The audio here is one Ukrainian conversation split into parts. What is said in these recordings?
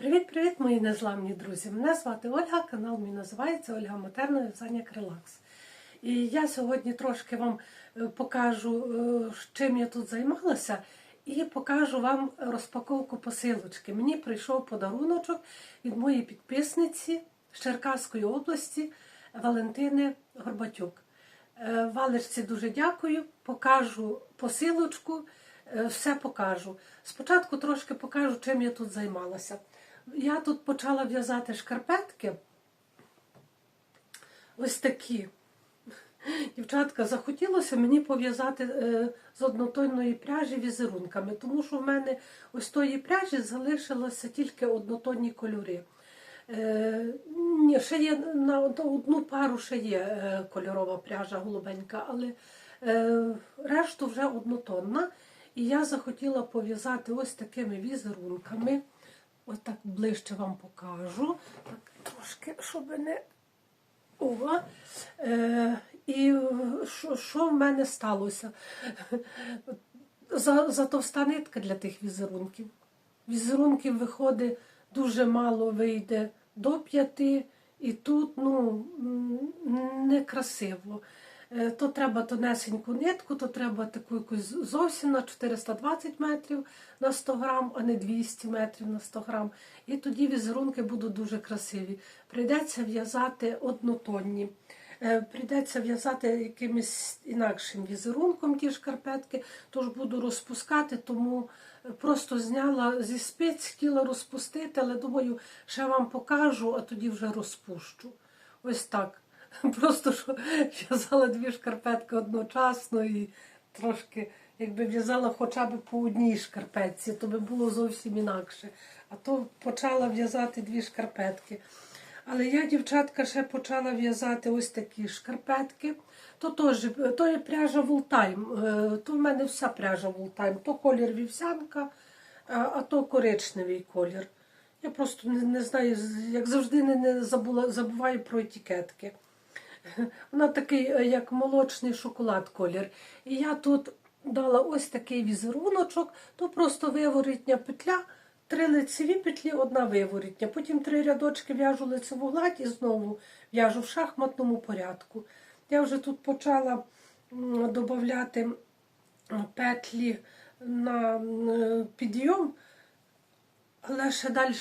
Привіт-привіт, мої незламні друзі! Мене звати Ольга, канал мій називається Ольга Матерна В'язання Релакс. І я сьогодні трошки вам е, покажу, е, чим я тут займалася, і покажу вам розпаковку посилочки. Мені прийшов подаруночок від моєї підписниці з Черкаської області Валентини Горбатюк. Е, Валерці дуже дякую, покажу посилочку, все покажу. Спочатку трошки покажу, чим я тут займалася. Я тут почала в'язати шкарпетки. Ось такі. Дівчатка, захотілося мені пов'язати е, з однотонної пряжі візерунками, тому що в мене ось тої пряжі залишилося тільки однотонні кольори. Е, ні, ще є на одну пару ще є е, кольорова пряжа голубенька, але решту вже однотонна. І я захотіла пов'язати ось такими візерунками. Ось так ближче вам покажу. Так, трошки, щоб не. О, е, і що, що в мене сталося? За, за товста нитка для тих візерунків. Візерунків виходить дуже мало вийде до п'яти, і тут ну, некрасиво. Е, То треба тонесеньку нитку, то треба таку якусь зовсім на 420 метрів на 100 грам, а не 200 метрів на 100 грам. І тоді візерунки будуть дуже красиві. Прийдеться в'язати однотонні. Е, Прийдеться в'язати якимось інакшим візерунком ті шкарпетки, тож буду розпускати, тому просто зняла зі спиць, хотіла розпустити, але думаю, ще вам покажу, а тоді вже розпущу. Ось так. Просто що в'язала дві шкарпетки одночасно і трошки, якби в'язала хоча б по одній шкарпетці, то би було зовсім інакше. А то почала в'язати дві шкарпетки. Але я, дівчатка, ще почала в'язати ось такі шкарпетки. То теж то є пряжа Вултайм. То в мене вся пряжа Вултайм. То колір вівсянка, а, а то коричневий колір. Я просто не, не знаю, як завжди не, не забула, забуваю про етикетки. Вона такий, е, як молочний шоколад колір. І я тут дала ось такий візеруночок, то просто виворітня петля, три лицеві петлі, одна виворітня. Потім три рядочки в'яжу лицеву гладь і знову в'яжу в шахматному порядку. Я вже тут почала додати петлі на підйом. Але ще далі,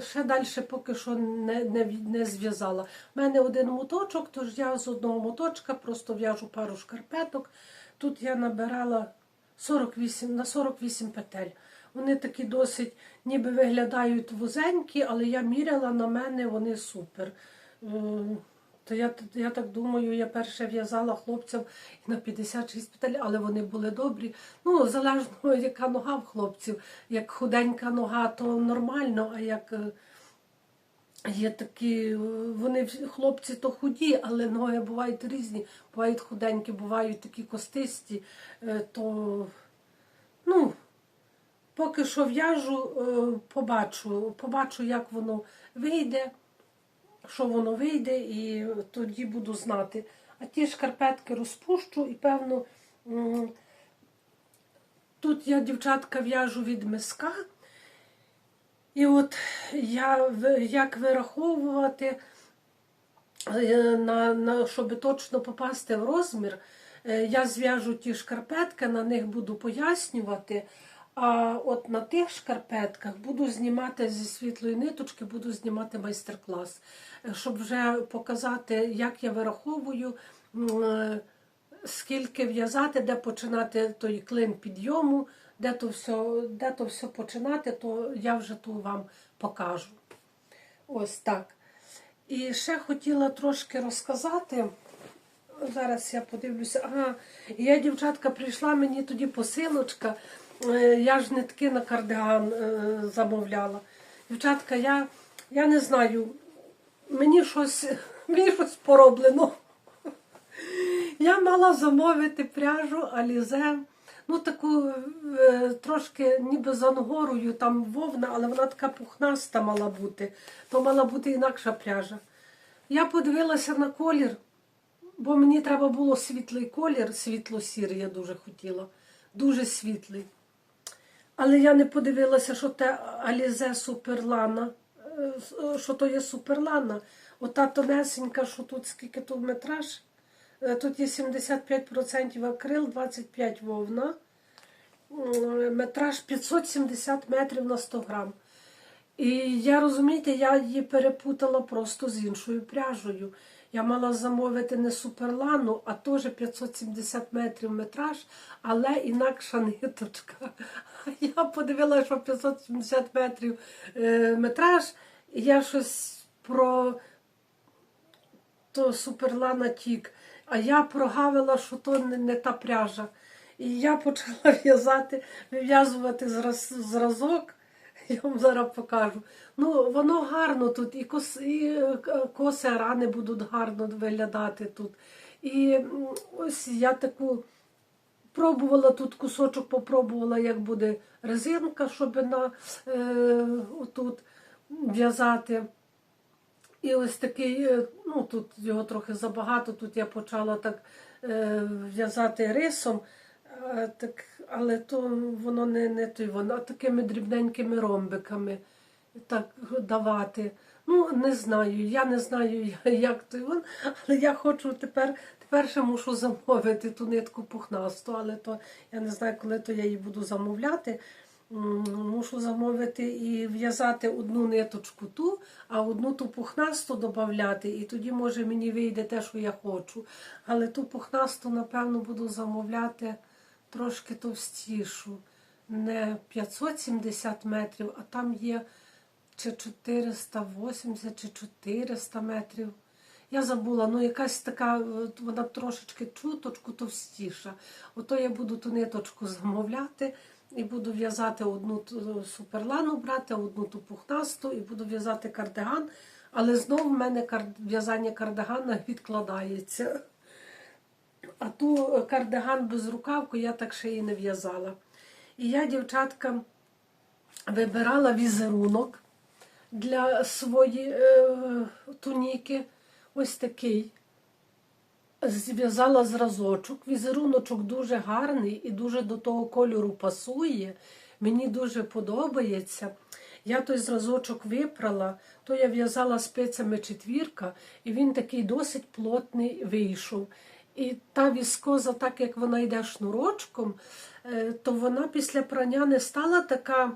ще далі поки що не, не, не зв'язала. У мене один моточок, тож я з одного моточка просто в'яжу пару шкарпеток. Тут я набирала 48, на 48 петель. Вони такі досить ніби виглядають вузенькі, але я міряла на мене, вони супер. То я, я так думаю, я перше в'язала хлопцям на 56 петель, але вони були добрі. Ну, залежно, яка нога в хлопців. Як худенька нога, то нормально, а як е, є такі, е, вони хлопці то худі, але ноги бувають різні, бувають худенькі, бувають такі костисті, е, то ну, поки що в'яжу, побачу, побачу, як воно вийде що воно вийде, і тоді буду знати. А ті шкарпетки розпущу і певно. Тут я, дівчатка, в'яжу від миска. І от я як вираховувати, е, на, на, щоб точно попасти в розмір, е, я зв'яжу ті шкарпетки, на них буду пояснювати. А от на тих шкарпетках буду знімати зі світлої ниточки, буду знімати майстер-клас, щоб вже показати, як я вираховую, е, скільки в'язати, де починати той клин підйому, де то все, де то все починати, то я вже то вам покажу. Ось так. І ще хотіла трошки розказати. Зараз я подивлюся. Ага, я, дівчатка, прийшла мені тоді посилочка. Е, Я ж нитки на кардиган е, замовляла. Дівчатка, я, я не знаю, мені щось, мені щось пороблено. Я мала замовити пряжу Алізе. Ну, таку е, трошки ніби з ангорою, там вовна, але вона така пухнаста мала бути. То мала бути інакша пряжа. Я подивилася на колір, бо мені треба було світлий колір, світло-сірий я дуже хотіла. Дуже світлий. Але я не подивилася, що те Алізе Суперлана, що то є Суперлана. Ота тонесенька, що тут скільки тут метраж. Е, Тут є 75% акрил, 25 вовна. Метраж 570 метрів на 100 грам. І я розумієте, я її перепутала просто з іншою пряжею. Я мала замовити не суперлану, а теж 570 метрів метраж, але інакша ниточка. Я подивилася, що 570 метрів е, метраж, і я щось про то суперлана тік. А я прогавила, що то не, та пряжа. І я почала в'язати, вив'язувати зразок. Я вам зараз покажу. Ну, воно гарно тут, і, кос, і е, коси рани будуть гарно виглядати тут. І ось я таку пробувала тут кусочок, попробувала, як буде резинка, щоб на е, отут в'язати. І ось такий, е, ну тут його трохи забагато, тут я почала так е, в'язати рисом, е, так, але то воно не, не той, воно, а такими дрібненькими ромбиками так давати. Ну, не знаю, я не знаю, як той вон, але я хочу тепер, тепер ще мушу замовити ту нитку пухнасту, але то я не знаю, коли то я її буду замовляти. Мушу замовити і в'язати одну ниточку ту, а одну ту пухнасту додати, і тоді, може, мені вийде те, що я хочу. Але ту пухнасту, напевно, буду замовляти трошки товстішу. Не 570 метрів, а там є чи 480, чи 400 метрів. Я забула, ну якась така, вона трошечки чуточку товстіша. Ото я буду ту ниточку замовляти і буду в'язати одну суперлану брати, одну ту пухнасту і буду в'язати кардиган. Але знову в мене в'язання кардигана відкладається. А ту е, кардиган без рукавку я так ще і не в'язала. І я, дівчатка, вибирала візерунок для своєї е, туніки. Ось такий. Зв'язала зразочок. Візеруночок дуже гарний і дуже до того кольору пасує. Мені дуже подобається. Я той зразочок випрала, то я в'язала спицями четвірка, і він такий досить плотний вийшов. І та віскоза, так як вона йде шнурочком, е, то вона після прання не стала така.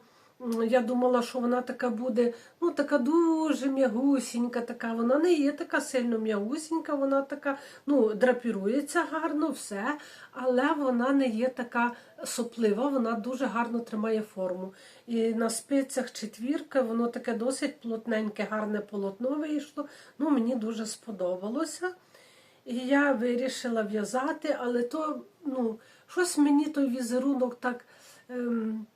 Я думала, що вона така буде, ну така дуже м'ягусінька, така. Вона не є така сильно м'ягусінька, вона така, ну, драпірується гарно, все, але вона не є така соплива, вона дуже гарно тримає форму. І на спицях четвірка, воно таке досить плотненьке, гарне полотно вийшло. Ну, мені дуже сподобалося. І я вирішила в'язати, але то, ну, щось мені той візерунок так. Ем,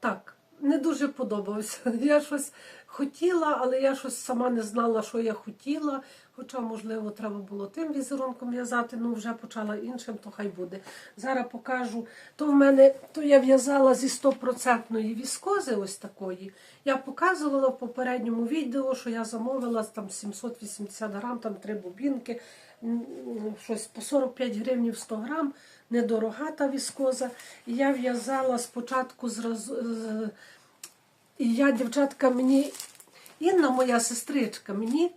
так, не дуже подобався. Я щось хотіла, але я щось сама не знала, що я хотіла. Хоча, можливо, треба було тим візерунком в'язати, ну вже почала іншим, то хай буде. Зараз покажу. То в мене, то я в'язала зі 100% віскози ось такої. Я показувала в попередньому відео, що я замовила там 780 грам, там три бубінки, щось по 45 гривень 100 грам, недорога та віскоза. Я в'язала спочатку з- І я, дівчатка, мені, Інна, моя сестричка, мені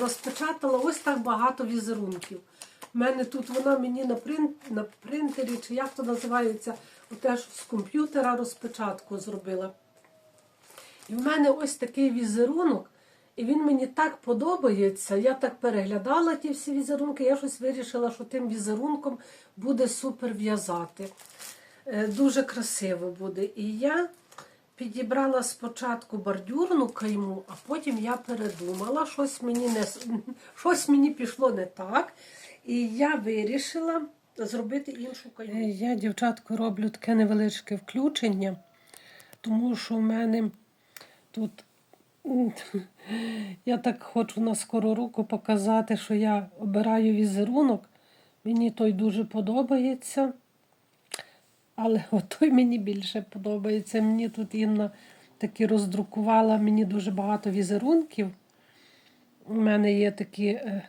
розпечатала ось так багато візерунків. У мене тут вона мені на, принт, на принтері, чи як то називається, теж з комп'ютера розпечатку зробила. І в мене ось такий візерунок, і він мені так подобається. Я так переглядала ті всі візерунки, я щось вирішила, що тим візерунком буде супер в'язати. Е, Дуже красиво буде. І я підібрала спочатку бордюрну кайму, а потім я передумала, щось мені, не, щось мені пішло не так. І я вирішила зробити іншу кайму. Я, дівчатко, роблю таке невеличке включення, тому що в мене тут я так хочу на скору руку показати, що я обираю візерунок. Мені той дуже подобається. Але отой мені більше подобається. Мені тут Інна таки роздрукувала мені дуже багато візерунків. У мене є такі е,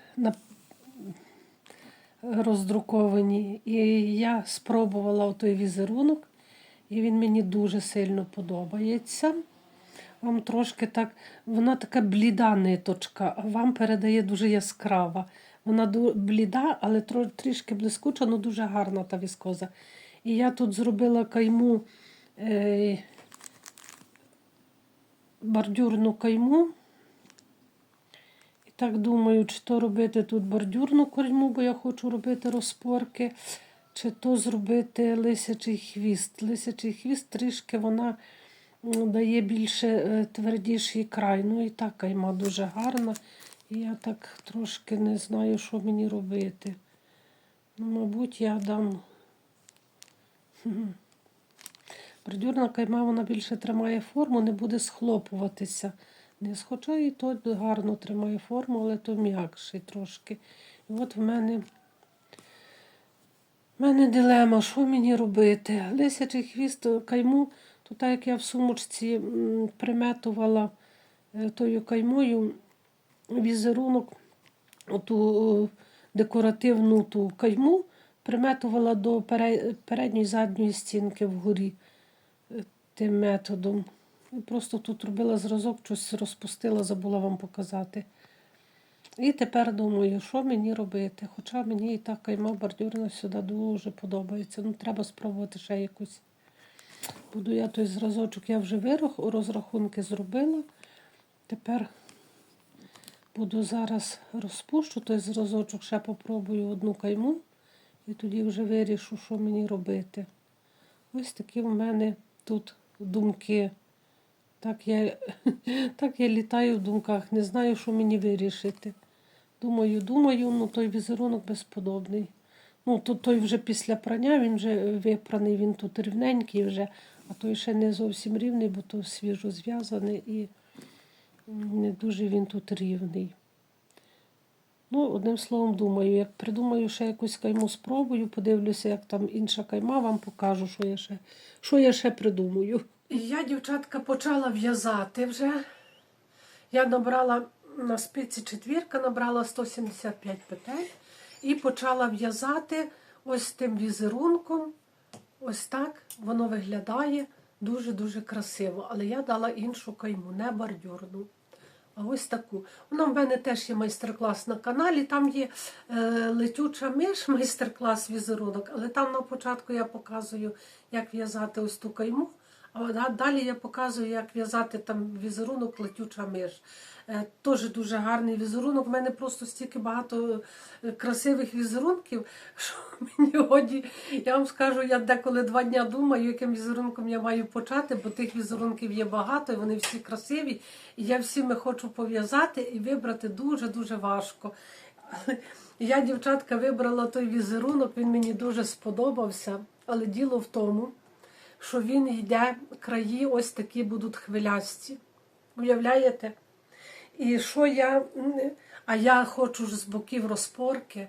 роздруковані. І я спробувала той візерунок. І він мені дуже сильно подобається. Вам трошки так, вона така бліда ниточка, а вам передає дуже яскрава. Вона бліда, але трішки блискуча, але дуже гарна та віскоза. І я тут зробила кайму, е, бордюрну кайму. І так думаю, чи то робити тут бордюрну кайму, бо я хочу робити розпорки, чи то зробити лисячий хвіст. Лисячий хвіст трішки вона дає більше е, твердіший край. Ну і так кайма дуже гарна. І я так трошки не знаю, що мені робити. Ну, мабуть, я дам. Хм. Бордюрна кайма вона більше тримає форму, не буде схлопуватися. Хоча і то гарно тримає форму, але то м'якший трошки. І от в мене, в мене дилема, що мені робити. Лисячий хвіст кайму, то так як я в сумочці приметувала е, тою каймою візерунок, оту е, декоративну ту кайму, приметувала до пере- передньої задньої стінки вгорі е, тим методом. Просто тут робила зразок, щось розпустила, забула вам показати. І тепер думаю, що мені робити. Хоча мені і та кайма бордюрна сюди дуже подобається. Ну, треба спробувати ще якусь. Буду я той зразочок, я вже вирах, розрахунки зробила. Тепер буду зараз розпущу той зразочок, ще попробую одну кайму, і тоді вже вирішу, що мені робити. Ось такі в мене тут думки. Так я, так я літаю в думках, не знаю, що мені вирішити. Думаю, думаю, ну той візерунок безподобний. Ну, то той вже після прання, він вже випраний, він тут рівненький вже, а той ще не зовсім рівний, бо то свіжо зв'язаний і не дуже він тут рівний. Ну, одним словом, думаю, як придумаю ще якусь кайму спробую, подивлюся, як там інша кайма, вам покажу, що я ще, що я ще придумаю. Я, дівчатка, почала в'язати вже. Я набрала на спиці четвірка, набрала 175 петель і почала в'язати ось тим візерунком. Ось так воно виглядає дуже-дуже красиво. Але я дала іншу кайму, не бордюрну. Ось таку. Вона в мене теж є майстер-клас на каналі. Там є е, летюча миш, майстер-клас візерунок, але там на початку я показую, як в'язати ось ту кайму. Далі я показую, як в'язати там візерунок летюча миш. Е, Теж дуже гарний візерунок. У мене просто стільки багато е, красивих візерунків, що мені годі. Я вам скажу, я деколи два дня думаю, яким візерунком я маю почати, бо тих візерунків є багато, і вони всі красиві. І я всіми хочу пов'язати і вибрати дуже-дуже важко. Я, дівчатка, вибрала той візерунок, він мені дуже сподобався. Але діло в тому, що він йде, краї ось такі будуть хвилясті. Уявляєте? І що я. А я хочу ж з боків розпорки.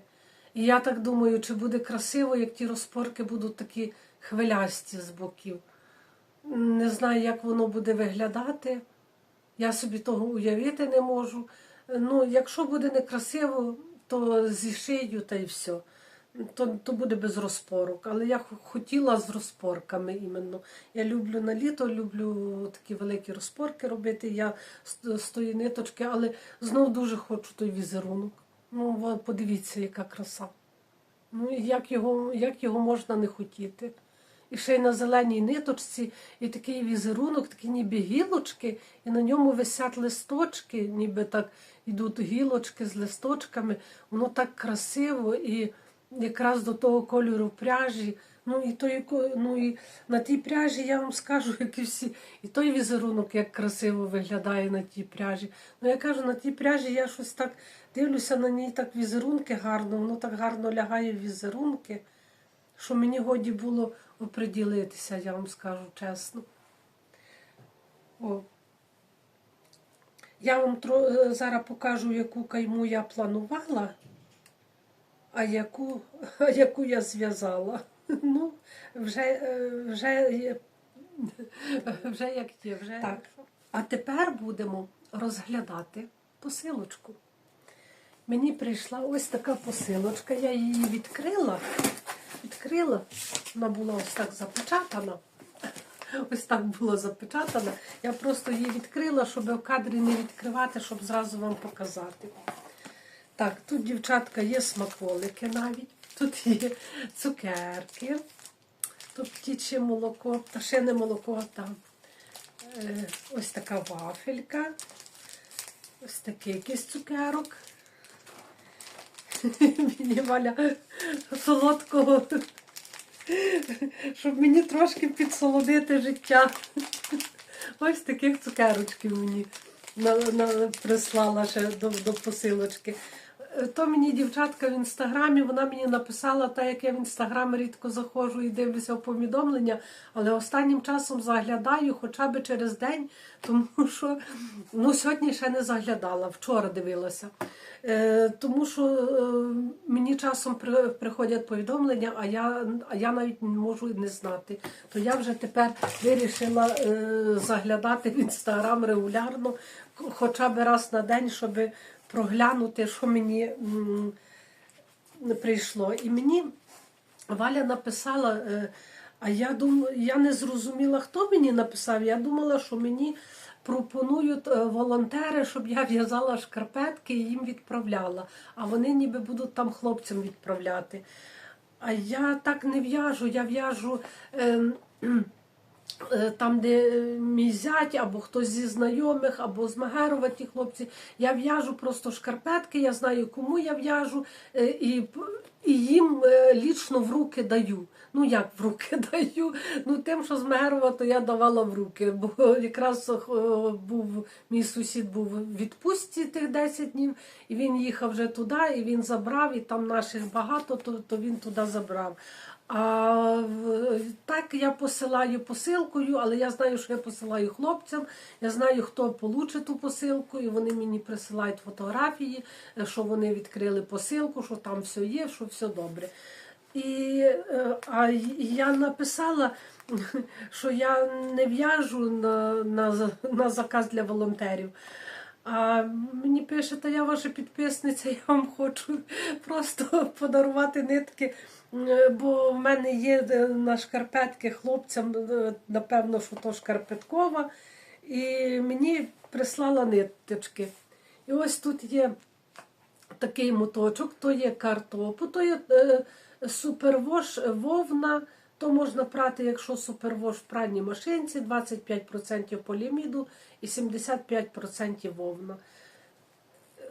І я так думаю, чи буде красиво, як ті розпорки будуть такі хвилясті з боків. Не знаю, як воно буде виглядати. Я собі того уявити не можу. Ну, якщо буде некрасиво, то зішию та й все. То, то буде без розпорок. Але я хотіла з розпорками іменно. Я люблю на літо, люблю такі великі розпорки робити. Я з, тої ниточки, але знов дуже хочу той візерунок. Ну, подивіться, яка краса. Ну, як його, як його можна не хотіти? І ще й на зеленій ниточці, і такий візерунок, такі ніби гілочки, і на ньому висять листочки, ніби так йдуть гілочки з листочками. Воно так красиво і якраз до того кольору пряжі. Ну і той, ну і на тій пряжі я вам скажу, як і всі, і той візерунок як красиво виглядає на тій пряжі. Ну я кажу, на тій пряжі я щось так дивлюся на ній так візерунки гарно, воно так гарно лягає в візерунки, що мені годі було оприділитися, я вам скажу чесно. О. Я вам е, зараз покажу, яку кайму я планувала, а яку, а яку я зв'язала. Ну, вже, е, вже, вже як є, вже. Так. А тепер будемо розглядати посилочку. Мені прийшла ось така посилочка, я її відкрила. Відкрила, вона була ось так запечатана. Ось так було запечатано. Я просто її відкрила, щоб в кадрі не відкривати, щоб зразу вам показати. Так, тут, дівчатка, є смаколики навіть. Тут є цукерки. Тут птіче молоко, та ще не молоко, там. Е, ось така вафелька. Ось такий якийсь цукерок. Мені Валя солодкого, щоб мені трошки підсолодити життя. Ось таких цукерочків мені прислала ще до посилочки. То мені дівчатка в інстаграмі, вона мені написала, так як я в інстаграм рідко заходжу і дивлюся в повідомлення, але останнім часом заглядаю хоча б через день, тому що ну, сьогодні ще не заглядала, вчора дивилася. Е, тому що е, мені часом при, приходять повідомлення, а я, а я навіть не можу не знати. То я вже тепер вирішила е, заглядати в інстаграм регулярно, хоча б раз на день, щоб проглянути, що мені м, прийшло. І мені Валя написала, е, а я думаю, я не зрозуміла, хто мені написав. Я думала, що мені пропонують е, волонтери, щоб я в'язала шкарпетки і їм відправляла. А вони ніби будуть там хлопцям відправляти. А я так не в'яжу, я в'яжу. е, Там, де е, мій зять, або хтось зі знайомих, або з Магерова ті хлопці. Я в'яжу просто шкарпетки, я знаю, кому я в'яжу, е, і, і їм е, лічно в руки даю. Ну як в руки даю? Ну тим, що з Мегерова, то я давала в руки. Бо якраз е, був мій сусід був в відпустці тих 10 днів, і він їхав вже туди, і він забрав, і там наших багато, то, то він туди забрав. А так я посилаю посилкою, але я знаю, що я посилаю хлопцям. Я знаю, хто получить ту посилку, і вони мені присилають фотографії, е, що вони відкрили посилку, що там все є, що все добре. І е, а я написала, що я не в'яжу на, на, на заказ для волонтерів. А мені пише, та я ваша підписниця, я вам хочу просто подарувати нитки. Бо в мене є е, на шкарпетки хлопцям, е, напевно, що то шкарпеткова. І мені прислала ниточки. І ось тут є такий моточок, то є картопу, то є е, супервош вовна, то можна прати, якщо супервош в пральній машинці, 25% поліміду і 75% вовна.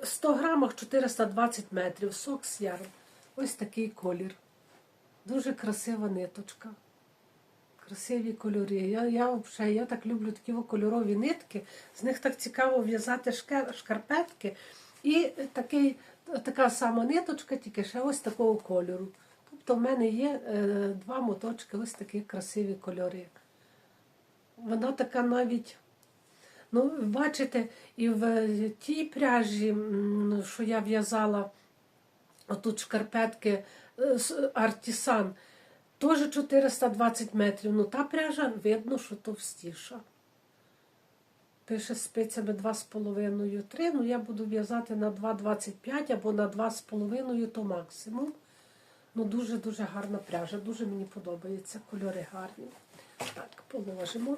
100 грамах 420 метрів, сок з яру. Ось такий колір. Дуже красива ниточка. Красиві кольори. Я, я, взагалі, я так люблю такі кольорові нитки. З них так цікаво в'язати шкарпетки. І такий, така сама ниточка, тільки ще ось такого кольору. Тобто в мене є е, два моточки, ось такі красиві кольори. Вона така навіть. Ну, бачите, і в тій пряжі, що я в'язала, отут шкарпетки е, Артісан, теж 420 метрів. Ну, та пряжа видно, що товстіша. Пише спицями 2,5-3. Ну, я буду в'язати на 2,25 або на 2,5 то максимум. Ну, дуже-дуже гарна пряжа. Дуже мені подобається. Кольори гарні. Так, положимо.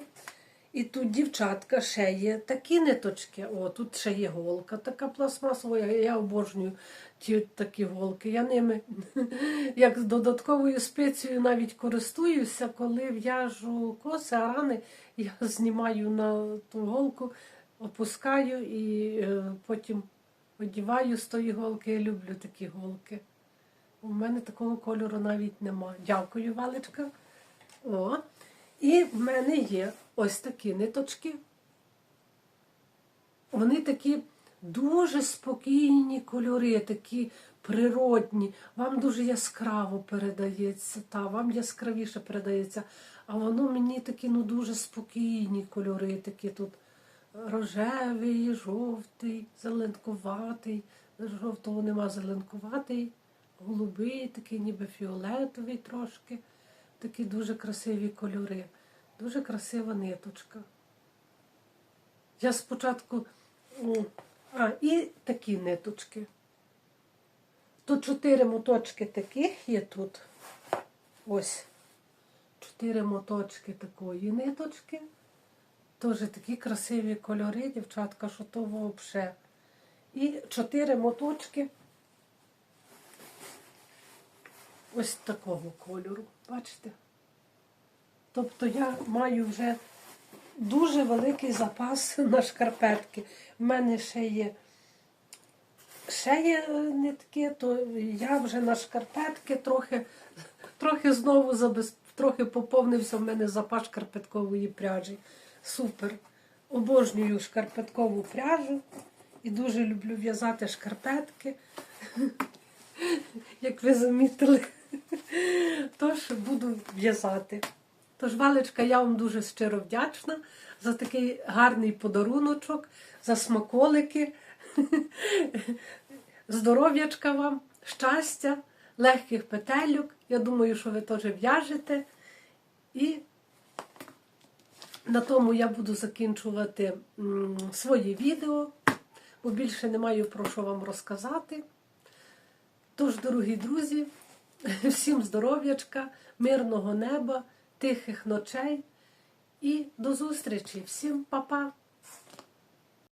І тут дівчатка ще є такі ниточки. О, тут ще є голка така пластмасова. Я, обожнюю ті такі голки. Я ними як з додатковою спецією навіть користуюся, коли в'яжу коси, а рани я знімаю на ту голку, опускаю і е, потім одіваю з тої голки. Я люблю такі голки. У мене такого кольору навіть нема. Дякую, Валечка. О. І в мене є ось такі ниточки. Вони такі дуже спокійні кольори, такі природні. Вам дуже яскраво передається, та вам яскравіше передається. А воно мені такі ну, дуже спокійні кольори, такі тут рожевий, жовтий, зеленкуватий. Жовтого нема зеленкуватий, голубий, такий ніби фіолетовий трошки. Такі дуже красиві кольори. Дуже красива ниточка. Я спочатку. А, і такі ниточки. Тут чотири моточки таких є тут. Ось. чотири моточки такої ниточки. Теж такі красиві кольори, дівчатка, що то взагалі. І чотири моточки ось такого кольору. Бачите? Тобто я маю вже дуже великий запас на шкарпетки. У мене ще є ще е, нитки, то я вже на шкарпетки трохи, трохи знову забез... трохи поповнився в мене запас шкарпеткової пряжі. Супер. Обожнюю шкарпеткову пряжу і дуже люблю в'язати шкарпетки. Як ви замітили, тож буду в'язати. Тож, Валечка, я вам дуже щиро вдячна за такий гарний подаруночок, за смаколики. Здоров'ячка вам, щастя, легких петельок. Я думаю, що ви теж в'яжете. І на тому я буду закінчувати своє відео, бо більше не маю про що вам розказати. Тож, дорогі друзі, всім здоров'ячка, мирного неба, тихих ночей і до зустрічі. Всім па-па!